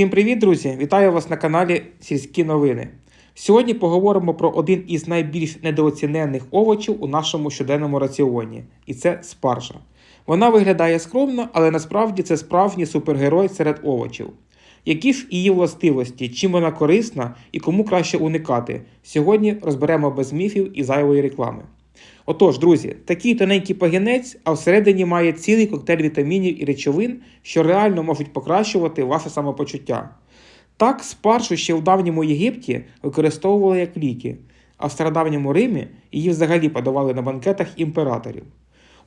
Всім привіт, друзі! Вітаю вас на каналі Сільські новини. Сьогодні поговоримо про один із найбільш недооцінених овочів у нашому щоденному раціоні, і це спаржа. Вона виглядає скромно, але насправді це справжній супергерой серед овочів. Які ж її властивості, чим вона корисна і кому краще уникати? Сьогодні розберемо без міфів і зайвої реклами. Отож, друзі, такий тоненький пагінець, а всередині має цілий коктейль вітамінів і речовин, що реально можуть покращувати ваше самопочуття. Так, спаржу ще в давньому Єгипті використовували як ліки, а в стародавньому Римі її взагалі подавали на банкетах імператорів.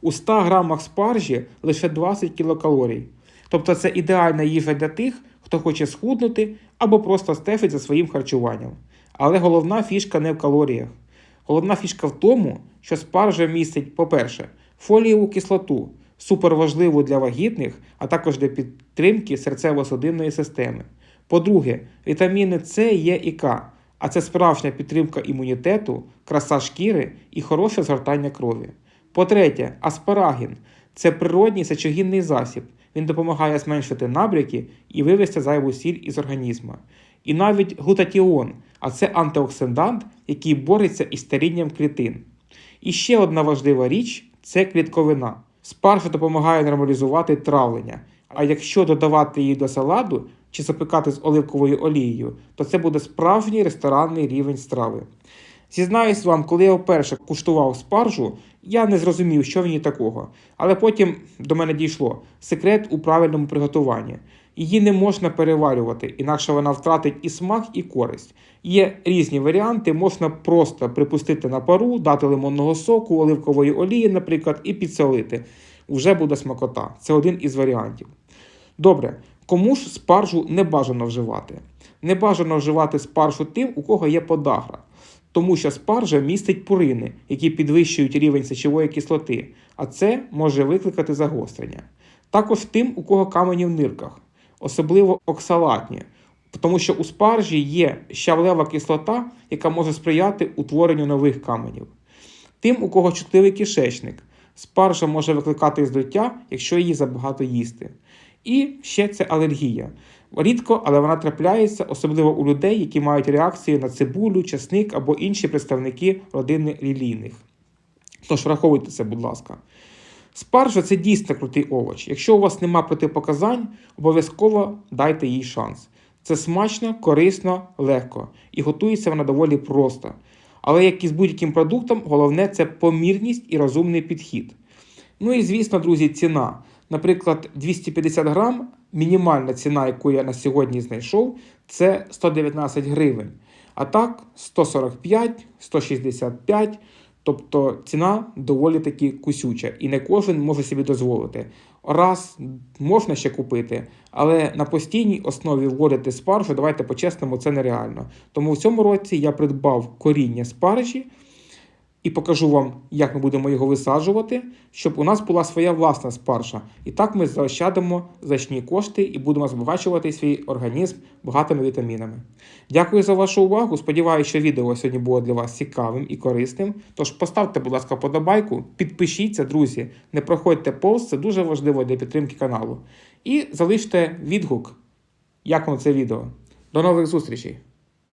У 100 грамах спаржі лише 20 кілокалорій. Тобто це ідеальна їжа для тих, хто хоче схуднути або просто стежить за своїм харчуванням. Але головна фішка не в калоріях. Головна фішка в тому, що спаржа містить, по-перше, фолієву кислоту, суперважливу для вагітних, а також для підтримки серцево-судинної системи. По-друге, вітаміни С, Е і К, а це справжня підтримка імунітету, краса шкіри і хороше згортання крові. По-третє, аспарагін це природній сечогінний засіб. Він допомагає зменшити набряки і вивести зайву сіль із організму. І навіть глутатіон, а це антиоксидант, який бореться із старінням клітин. І ще одна важлива річ це клітковина. Спаржа допомагає нормалізувати травлення. А якщо додавати її до салату чи запікати з оливковою олією, то це буде справжній ресторанний рівень страви. Зізнаюсь вам, коли я вперше куштував спаржу, я не зрозумів, що в ній такого. Але потім до мене дійшло секрет у правильному приготуванні. Її не можна переварювати, інакше вона втратить і смак, і користь. Є різні варіанти, можна просто припустити на пару, дати лимонного соку, оливкової олії, наприклад, і підсолити. Уже буде смакота. Це один із варіантів. Добре, кому ж спаржу не бажано вживати? Не бажано вживати спаржу тим, у кого є подагра. Тому що спаржа містить пурини, які підвищують рівень сечової кислоти, а це може викликати загострення. Також тим, у кого камені в нирках, особливо оксалатні, тому що у спаржі є щавлева кислота, яка може сприяти утворенню нових каменів. Тим, у кого чутливий кишечник, спаржа може викликати здуття, якщо її забагато їсти. І ще це алергія. Рідко, але вона трапляється, особливо у людей, які мають реакції на цибулю, часник або інші представники родини лілійних. Тож враховуйте це, будь ласка. Спаржа це дійсно крутий овоч. Якщо у вас нема протипоказань, обов'язково дайте їй шанс. Це смачно, корисно, легко і готується вона доволі просто. Але як і з будь-яким продуктом, головне це помірність і розумний підхід. Ну і звісно, друзі, ціна. Наприклад, 250 грам, мінімальна ціна, яку я на сьогодні знайшов, це 119 гривень. А так, 145, 165. Тобто ціна доволі таки кусюча, і не кожен може собі дозволити. Раз можна ще купити, але на постійній основі вводити спаржу, давайте по-чесному, це нереально. Тому в цьому році я придбав коріння спаржі і покажу вам, як ми будемо його висаджувати, щоб у нас була своя власна спаржа. І так ми заощадимо значні кошти і будемо збагачувати свій організм багатими вітамінами. Дякую за вашу увагу. Сподіваюся, що відео сьогодні було для вас цікавим і корисним. Тож поставте, будь ласка, подобайку, підпишіться, друзі, не проходьте повз, це дуже важливо для підтримки каналу. І залиште відгук, як вам це відео. До нових зустрічей!